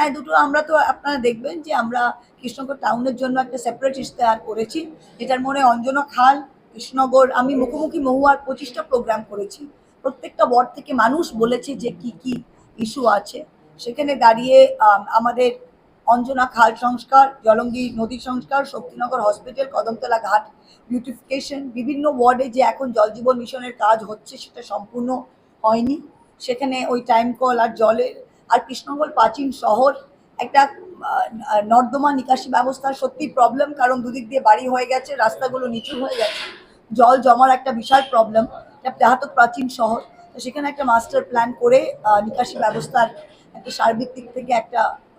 হ্যাঁ দুটো আমরা তো আপনারা দেখবেন যে আমরা কৃষ্ণনগর টাউনের জন্য একটা সেপারেট ইশতেহার করেছি, যেটার মনে অঞ্জনা খাল, কৃষ্ণনগর, আমি মুখোমুখি মহুয়ার পঁচিশটা প্রোগ্রাম করেছি। প্রত্যেকটা ওয়ার্ড থেকে মানুষ বলেছে যে কি কি ইস্যু আছে। সেখানে দাঁড়িয়ে আমাদের অঞ্জনা খাল সংস্কার, জলঙ্গি নদী সংস্কার, শক্তিনগর হসপিটাল কদমতলা ঘাট বিউটিফিকেশন বিভিন্ন ওয়ার্ডে যে এখন জল জীবন মিশনের কাজ হচ্ছে সেটা সম্পূর্ণ হয়নি। সেখানে ওই টাইম কল আর জলের আর কৃষ্ণনগর প্রাচীন শহর একটা নর্দমা নিকাশি ব্যবস্থার সত্যি প্রবলেম কারণ দুদিক দিয়ে বাড়ি হয়ে গেছে, রাস্তাগুলো নিচু হয়ে গেছে। জল জমার একটা বিশাল প্রবলেম এটা প্রাচীন শহর। সেখানে একটা মাস্টার প্ল্যান করে নিকাশি ব্যবস্থার একটা সার্বিক দিক থেকে একটা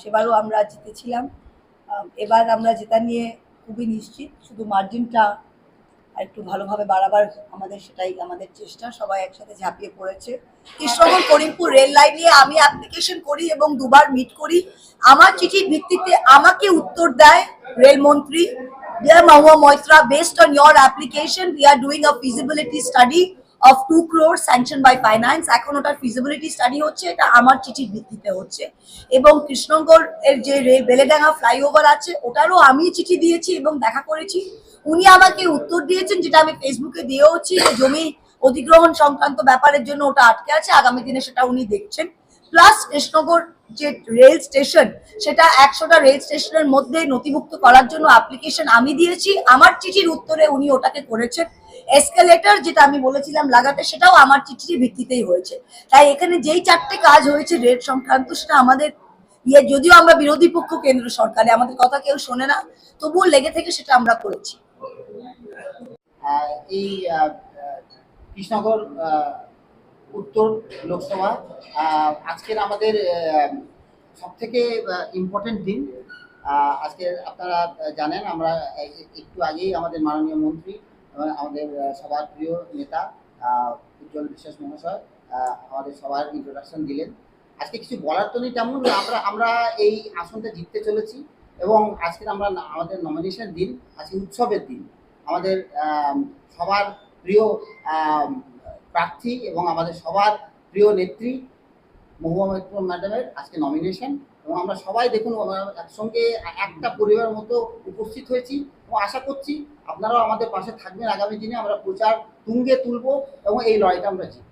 সেবারও আমরা জিতেছিলাম। এবার আমরা জেতা নিয়ে খুবই নিশ্চিত শুধু মার্জিনটা একটু ভালোভাবে বাড়াবার আমাদের সেটাই আমাদের চেষ্টা। সবাই একসাথে ঝাঁপিয়ে পড়েছে। কৃষ্ণনগর করিমপুর রেল লাইন নিয়ে আমি অ্যাপ্লিকেশন করি এবং দুবার মিট করি। আমার চিঠির ভিত্তিতে আমাকে উত্তর দেয় রেলমন্ত্রী Dear Mahua Moitra, based on application, we are doing a feasibility study of 2 crores sanctioned by finance. এখন ওটার ফিজিবিলিটি স্টাডি হচ্ছে, এটা আমার চিঠির ভিত্তিতে হচ্ছে। এবং কৃষ্ণগড় এর যে বেলেডাঙ্গা ফ্লাইওভার আছে, ওটারও আমি চিঠি দিয়েছি এবং দেখা করেছি। উনি আমাকে উত্তর দিয়েছেন, যেটা আমি ফেসবুকে দিয়েওছি যে জমি অধিগ্রহণ সংক্রান্ত ব্যাপারের জন্য ওটা আটকে আছে। আগামী দিনে সেটা উনি দেখছেন। প্লাস কৃষ্ণনগর যে রেল স্টেশন সেটা একশোটা রেল স্টেশনের মধ্যে নথিভুক্ত করার জন্য অ্যাপ্লিকেশন আমি দিয়েছি। আমার চিঠির উত্তরে উনি ওটাকে করেছেন। এসকেলেটর যেটা আমি বলেছিলাম লাগাতে সেটাও আমার চিঠির ভিত্তিতেই হয়েছে। তাই এখানে যেই চারটে কাজ হয়েছে রেল সংক্রান্ত সেটা আমাদের ইয়ে যদিও আমরা বিরোধী পক্ষ কেন্দ্র সরকারে আমাদের কথা কেউ শোনে না তবুও লেগে থেকে সেটা আমরা করেছি। এই আহ, উত্তর লোকসভা। আজকের আমাদের সব থেকে ইম্পর্টেন্ট দিন। আজকে আপনারা জানেন, আমরা একটু আগেই আমাদের মাননীয় মন্ত্রী, আমাদের সবার প্রিয় নেতা উজ্জ্বল বিশ্বাস মহাশয় আমাদের সবার ইন্ট্রোডাকশন দিলেন। আজকে কিছু বলার তো নেই, তেমন আমরা আমরা এই আসনটা জিততে চলেছি এবং আজকের আমরা আমাদের নমিনেশন দিন, আজকে উৎসবের দিন। আমাদের সবার প্রিয় প্রার্থী এবং আমাদের সবার প্রিয় নেত্রী মহুয়া মৈত্র ম্যাডামের আজকে নমিনেশন এবং আমরা সবাই দেখুন একসঙ্গে একটা পরিবার মতো উপস্থিত হয়েছি এবং আশা করছি আপনারাও আমাদের পাশে থাকবেন। আগামী দিনে আমরা প্রচার তুঙ্গে তুলবো এবং এই লড়াইটা আমরা জিতবো।